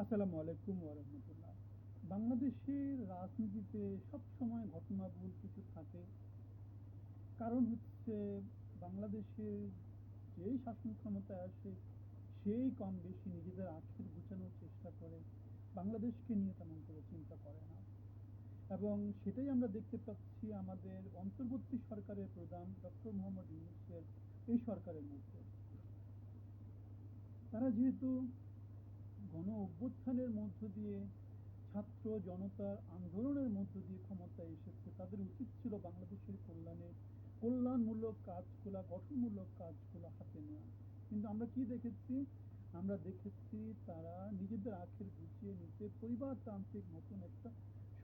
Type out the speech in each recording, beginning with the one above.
আসসালামু আলাইকুম ওরহমতুল্লাহ বাংলাদেশের রাজনীতিতে সবসময় ঘটনাবহুল কিছু থাকে। কারণ হচ্ছে বাংলাদেশের যেই শাসন ক্ষমতায় আসে, সেই কম বেশি নিজেদের আখের গুছানোর চেষ্টা করে, বাংলাদেশকে নিয়ে তেমন করে চিন্তা করে না। এবং সেটাই আমরা দেখতে পাচ্ছি আমাদের অন্তর্বর্তী সরকারের প্রধান ডক্টর মোহাম্মদ ইউনুসের এই সরকারের মধ্যে। তারা যেহেতু গণ অভ্যুত্থানের মধ্য দিয়ে, ছাত্র জনতার আন্দোলনের মধ্য দিয়ে ক্ষমতায় এসেছে। তাদের উচিত ছিল বাংলাদেশের কল্যাণে কল্যাণমূলক কাজগুলা, গঠনমূলক কাজগুলো হাতে নেওয়া। কিন্তু আমরা কি দেখেছি? আমরা দেখেছি তারা নিজেদের আখের গুছিয়ে নিতে পরিবারতান্ত্রিক মতন একটা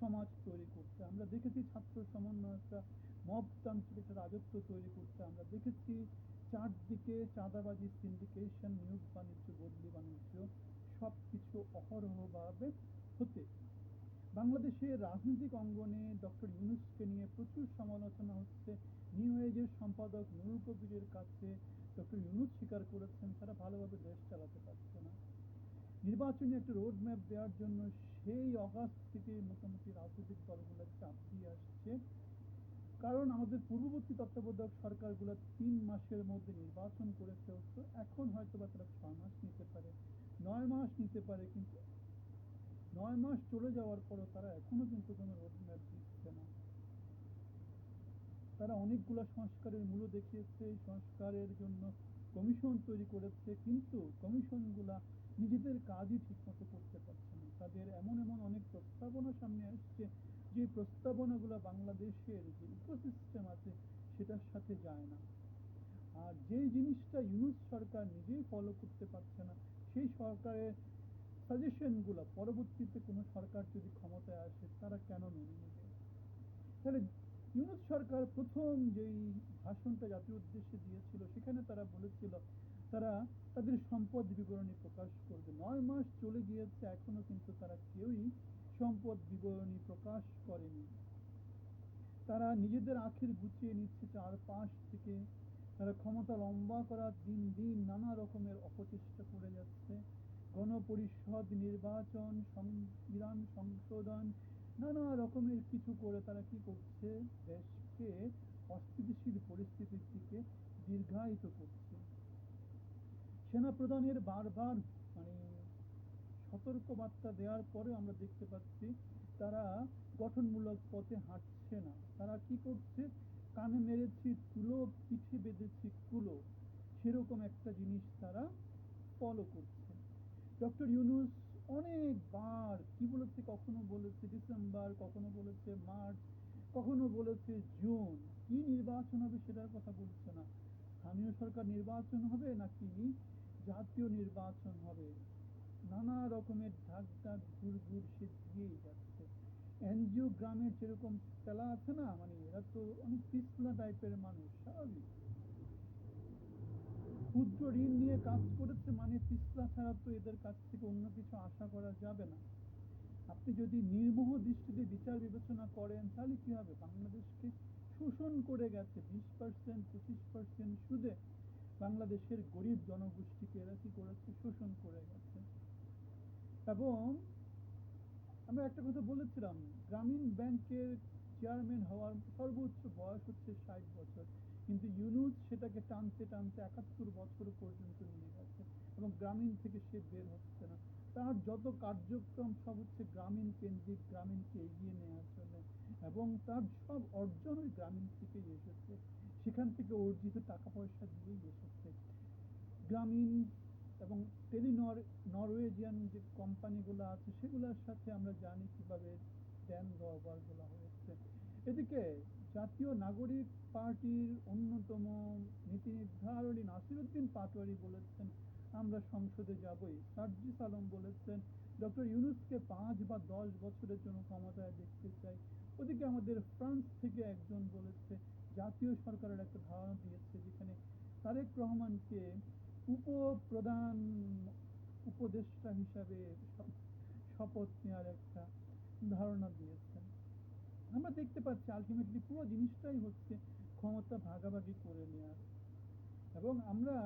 সমাজ তৈরি করতে আমরা দেখেছি ছাত্র সমন্বয় একটা মবতান্ত্রিক একটা রাজত্ব তৈরি করতে আমরা দেখেছি চারদিকে চাঁদাবাজি সিন্ডিকেশন নিয়োগ বাণিজ্য বদলি বাণিজ্য সব কিছু অহরহভাবে হতে বাংলাদেশের রাজনৈতিক অঙ্গনে ডক্টর ইউনুসকে নিয়ে প্রচুর সমালোচনা হচ্ছে। নিউ এজের সম্পাদক নুরুল কবিরের কাছে ডক্টর ইউনুস স্বীকার করেছেন, তারা ভালোভাবে দেশ চালাতে পারছে না। নির্বাচনী একটা রোড ম্যাপ দেওয়ার জন্য সেই অগাস্ট থেকে মোটামুটি রাজনৈতিক দলগুলো চাপ দিয়ে আসছে। কারণ আমাদের পূর্ববর্তী তত্ত্বাবধায়ক সরকারগুলো তিন মাসের মধ্যে নির্বাচন করে ফেলতো এখন হয়তো বা তারা ছয় মাস নিতে পারে। নয় মাস নিতে পারে কিন্তু নয় মাস চলে যাওয়ার পরও তারা এখনও কিন্তু কোনো রোডম্যাপ দিচ্ছে না। তারা অনেকগুলো সংস্কারের মূল্য দেখিয়েছে সংস্কারের জন্য কমিশন তৈরি করেছে, কিন্তু কমিশনগুলা নিজেদের কাজই ঠিকমতো করতে পারছে না। তাদের এমন এমন অনেক প্রস্তাবনা সামনে আসছে, যে প্রস্তাবনাগুলো বাংলাদেশের যে ইকোসিস্টেম আছে সেটার সাথে যায় না। আর যেই জিনিসটা ইউনুস সরকার নিজেই ফলো করতে পারছে না সেই সরকারের সাজেশনগুলো পরবর্তীতে কোনো সরকার যদি ক্ষমতায় আসে, তারা কেন মেনে নেবে? তাহলে ইউনুস সরকার প্রথম যেই ভাষণটা জাতীয় উদ্দেশ্যে দিয়েছিল, সেখানে তারা বলেছিল, তারা তাদের সম্পদ বিবরণী প্রকাশ করবে। নয় মাস চলে গিয়েছে, এখনও কিন্তু তারা কেউই সম্পদ বিবরণী প্রকাশ করেনি। তারা নিজেদের আখের গুছিয়ে নিচ্ছে চার পাশ থেকে তারা ক্ষমতা লম্বা করার দিন দিন নানা রকমের অপচেষ্টা করে যাচ্ছে। গণপরিষদ, নির্বাচন, সংবিধান, সংশোধন, নানা রকমের কিছু করে তারা কি করছে? দেশকে অস্থিতিশীল পরিস্থিতির দিকে দীর্ঘায়িত করছে। সেনাপ্রধানের বারবার মানে সতর্ক বার্তা দেওয়ার পরেও আমরা দেখতে পাচ্ছি, তারা গঠনমূলক পথে হাঁটছে না। তারা কি করছে? কানে মেরেছি, তুলো, পিঠে বেঁধেছি কুলো সেরকম একটা জিনিস তারা ফলো করছে। ডক্টর ইউনুস অনেকবার, কি বলেছে, কখনো বলেছে ডিসেম্বর, কখনো বলেছে মার্চ, কখনো বলেছে জুন। কি নির্বাচন হবে সেটার কথা বলছে না। স্থানীয় সরকার নির্বাচন হবে নাকি জাতীয় নির্বাচন হবে? নানা রকমের ঢাক ঢাক ঘুর ঘুর সে দিয়েই যাচ্ছে। এনজিও গ্রামের যেরকম তেলা আছে না মানে এরা তো অনেক পিছলা টাইপের মানুষ, স্বাভাবিক। ক্ষুদ্র ঋণ নিয়ে কাজ করেছে মানে পিছলা ছাড়া তো এদের কাছ থেকে অন্য কিছু আশা করা যাবে না। আপনি যদি নির্মোহ দৃষ্টিতে বিচার বিবেচনা করেন, তাহলে কি হবে? বাংলাদেশকে শোষণ করে গেছে বিশ পার্সেন্ট পঁচিশ পার্সেন্ট সুদে। বাংলাদেশের গরিব জনগোষ্ঠীকে এরা কি করেছে? শোষণ করে গেছে। এবং আমরা একটা কথা বলেছিলাম, গ্রামীণ ব্যাংকের চেয়ারম্যান হওয়ার সর্বোচ্চ বয়স হচ্ছে ষাট বছর। কিন্তু ইউনুস সেটাকে টানতে টানতে একাত্তর বছর পর্যন্ত নিয়ে গেছে এবং গ্রামীণ থেকে সে বের হচ্ছে না। তার যত কার্যক্রম সব হচ্ছে গ্রামীণ কেন্দ্রিক, গ্রামীণকে এগিয়ে নেওয়ার জন্য এবং তার সব অর্জন ওই গ্রামীণ থেকেই এসেছে। সেখান থেকে অর্জিত টাকা পয়সা দিয়েই এসেছে। গ্রামীণ এবং টেলিনর, নরওয়েজিয়ান যে কোম্পানিগুলো আছে, সেগুলোর সাথে আমরা জানি কীভাবে দরবারগুলো হয়েছে এদিকে জাতীয় নাগরিক পার্টির অন্যতম নীতি নির্ধারণী নাসিরুদ্দিন পাটোয়ারি বলেছেন, আমরা সংসদে যাবই। সার্জিস আলম বলেছেন, ডক্টর ইউনুসকে পাঁচ বা দশ বছরের জন্য ক্ষমতায় দেখতে চাই। ওদিকে আমাদের ফ্রান্স থেকে একজন বলেছে, জাতীয় সরকারের একটা ধারণা দিয়েছে যেখানে তারেক রহমানকে উপপ্রধান উপদেষ্টা হিসাবে শপথ নেওয়ার একটা ধারণা দিয়েছেন আমরা দেখতে পাচ্ছি আলটিমেটলি পুরো জিনিসটাই হচ্ছে ক্ষমতা ভাগাভাগি করে নেওয়ার এবং আমরা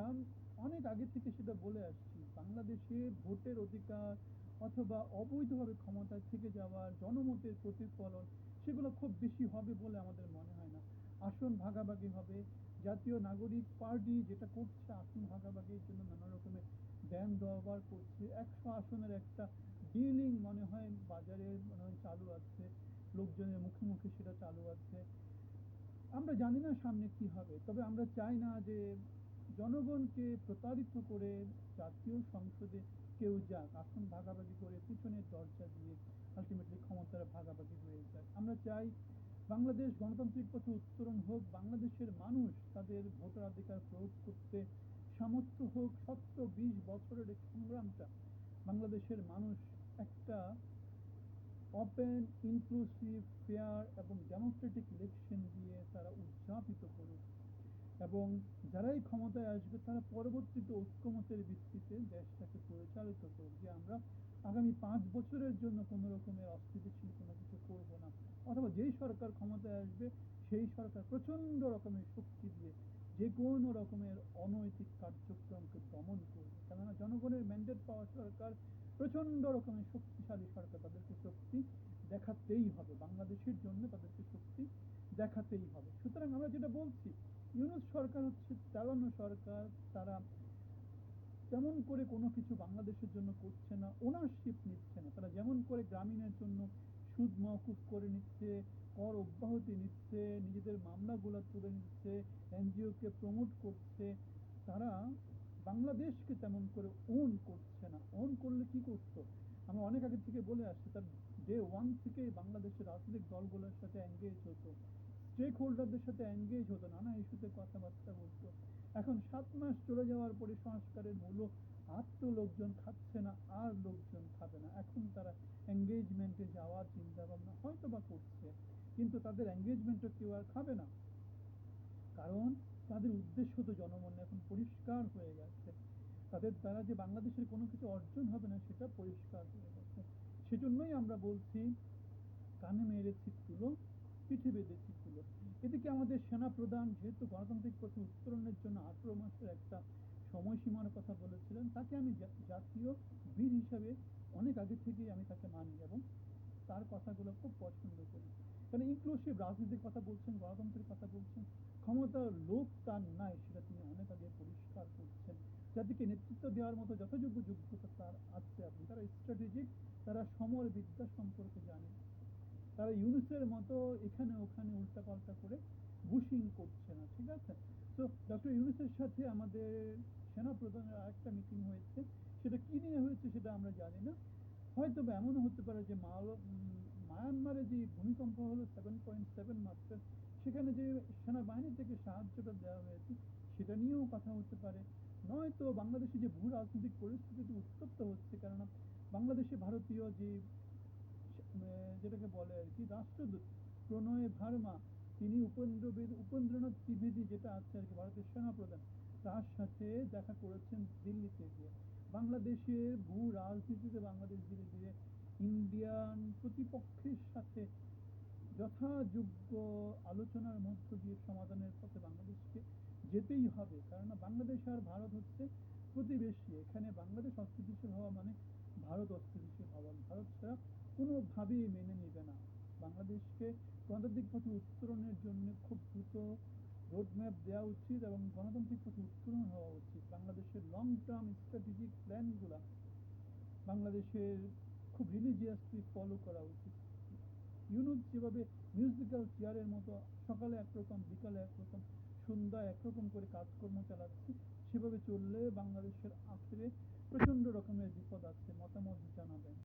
অনেক আগে থেকে সেটা বলে আসছি, বাংলাদেশে ভোটের অধিকার অথবা অবৈধভাবে ক্ষমতায় থেকে যাওয়ার, জনমতের প্রতিফলন সেগুলো খুব বেশি হবে বলে আমাদের মনে হয় না। আসন ভাগাভাগি হবে, জাতীয় নাগরিক পার্টি যেটা করছে আসন ভাগাভাগির জন্য নানা রকমের ব্যান দরবার করছে, একশো আসনের একটা ডিলিং মনে হয় বাজারে মনে হয় চালু আছে। লোকজনের মুখে মুখে সেটা চালু আছে। আমরা জানি না সামনে কি হবে, তবে আমরা চাই না যে জনগণকে প্রতারিত করে জাতীয় সংসদে কেউ যাক, আসন ভাগাভাগি করে পিছনের দরজা দিয়ে আলটিমেটলি ক্ষমতার ভাগাভাগি হয়ে যায় আমরা চাই বাংলাদেশ গণতান্ত্রিক পথে উত্তরণ হোক, বাংলাদেশের মানুষ তাদের ভোটাধিকার প্রয়োগ করতে সামর্থ্য হোক সত্তর বিশ বছরের সংগ্রামটা বাংলাদেশের মানুষ একটা ওপেন ইনক্লুসিভ ফেয়ার এবং ডেমোক্রেটিক ইলেকশন দিয়ে তারা উদযাপিত করুক। এবং যারাই ক্ষমতায় আসবে, তারা পরবর্তীতে ঐক্যমতের ভিত্তিতে দেশটাকে পরিচালিত করুক। যে আমরা আগামী পাঁচ বছরের জন্য কোনো রকমের অস্থিতিশীল কোনো কিছু করব না। অথবা যেই সরকার ক্ষমতায় আসবে, সেই সরকার প্রচণ্ড রকমের শক্তি দিয়ে যে কোনো রকমের অনৈতিক কার্যক্রমকে দমন করবে। কেননা জনগণের ম্যান্ডেট পাওয়া সরকার প্রচণ্ড রকমের শক্তিশালী সরকার তাদেরকে শক্তি দেখাতেই হবে। বাংলাদেশের জন্য তাদেরকে শক্তি দেখাতেই হবে। সুতরাং আমরা যেটা বলছি, ইউনুস সরকার হচ্ছে চালানো সরকার। তারা তেমন করে কোনো কিছু বাংলাদেশের জন্য করছে না, ওনারশিপ নিচ্ছে না। তারা যেমন করে গ্রামীণের জন্য সুদ মওকুফ করে নিচ্ছে, কর অব্যাহতি নিচ্ছে, নিজেদের মামলাগুলো তুলে নিচ্ছে, এনজিওকে প্রমোট করছে, তারা বাংলাদেশকে তেমন করে ওন করছে না। ওন করলে কি করতো? আমরা অনেক আগে থেকে বলে আসছি, তার ডে ওয়ান থেকে বাংলাদেশের রাজনৈতিক দলগুলোর সাথে এঙ্গেজ হতো। স্টেক হোল্ডারদের সাথে এঙ্গেজ হতো, নানা ইস্যুতে কথাবার্তা বলতো। এখন সাত মাস চলে যাওয়ার পরে সংস্কারের মূল্য আর তো লোকজন খাচ্ছে না, আর লোকজন খাবে না। এখন তারা এঙ্গেজমেন্টে যাওয়ার চিন্তা ভাবনা হয়তো বা করছে, কিন্তু তাদের এঙ্গেজমেন্টও কেউ আর খাবে না। কারণ তাদের উদ্দেশ্য তো জনমনে এখন পরিষ্কার হয়ে গেছে। তাদের দ্বারা যে বাংলাদেশের কোনো কিছু অর্জন হবে না, সেটা পরিষ্কার হয়ে গেছে। সেজন্যই আমরা বলছি, কানে মেরে ছিটগুলো পিঠে বেঁধে ছিটগুলো এদিকে আমাদের সেনা প্রধান যেহেতু গণতান্ত্রিক পথে উত্তরণের জন্য আঠেরো মাসের একটা সময়সীমার কথা বলেছিলেন, তাকে আমি জাতীয় বীর হিসাবে অনেক আগে থেকেই আমি তাকে মানি এবং তার কথাগুলো খুব পছন্দ কারণ ইনক্লুসিভ রাজনীতির কথা বলছেন, গণতন্ত্রের কথা বলছেন ক্ষমতার লোক তার নাই, সেটা তিনি অনেক আগে পরিষ্কার করছেন। জাতিকে নেতৃত্ব দেওয়ার মতো যথাযোগ্য যোগ্যতা তার আছে আপনি তারা স্ট্র্যাটেজিক তারা সমর বিদ্যা সম্পর্কে জানে। তারা ইউনুসের মতো এখানে ওখানে উল্টাপাল্টা করে বুশিং করছে না, ঠিক আছে? তো ডক্টর ইউনুসের সাথে আমাদের সেনা প্রধানের আরেকটা মিটিং হয়েছে। সেটা কি নিয়ে হয়েছে সেটা আমরা জানি না। হয়তো এমনও হতে পারে যে মাল মায়ানমারে যে ভূমিকম্প হলো সেভেন পয়েন্ট সেভেন মাত্রার সেখানে যে সেনাবাহিনী থেকে সাহায্যটা দেওয়া হয়েছে, সেটা নিয়েও কথা হতে পারে। নয়তো বাংলাদেশে যে ভূ রাজনৈতিক পরিস্থিতি উত্তপ্ত হচ্ছে, কেননা বাংলাদেশে ভারতীয় যে যেটাকে বলে আর কি, রাষ্ট্রদূত প্রণয় ভার্মা, তিনি উপেন্দ্র উপেন্দ্রনাথ ত্রিবেদী যেটা আছে আর কি, ভারতের সেনাপ্রধান, তার সাথে দেখা করেছেন দিল্লিতে গিয়ে। বাংলাদেশের ভূ রাজনীতিতে বাংলাদেশ ধীরে ধীরে ইন্ডিয়ান প্রতিপক্ষের সাথে যথাযোগ্য আলোচনার মধ্য দিয়ে সমাধানের পথে বাংলাদেশকে যেতেই হবে। কেননা বাংলাদেশ আর ভারত হচ্ছে প্রতিবেশী। এখানে বাংলাদেশ অস্থিতিশীল হওয়া মানে ভারত অস্থিতিশীল হওয়া। ভারত সেটা কোনোভাবেই মেনে নেবে না। বাংলাদেশকে গণতান্ত্রিক পথে উত্তরণের জন্য খুব দ্রুত রোডম্যাপ দেওয়া উচিত এবং গণতান্ত্রিক পথে উত্তরণ হওয়া উচিত। বাংলাদেশের লং টার্ম স্ট্র্যাটেজিক প্ল্যানগুলা বাংলাদেশের খুব রিলিজিয়াসলি ফলো করা উচিত। ইউনুস যেভাবে মিউজিক্যাল চেয়ারের মতো সকালে একরকম বিকালে একরকম সন্ধ্যা একরকম করে কাজকর্ম চালাচ্ছে, সেভাবে চললে বাংলাদেশের আখেরে প্রচণ্ড রকমের বিপদ আছে মতামত জানাবেন।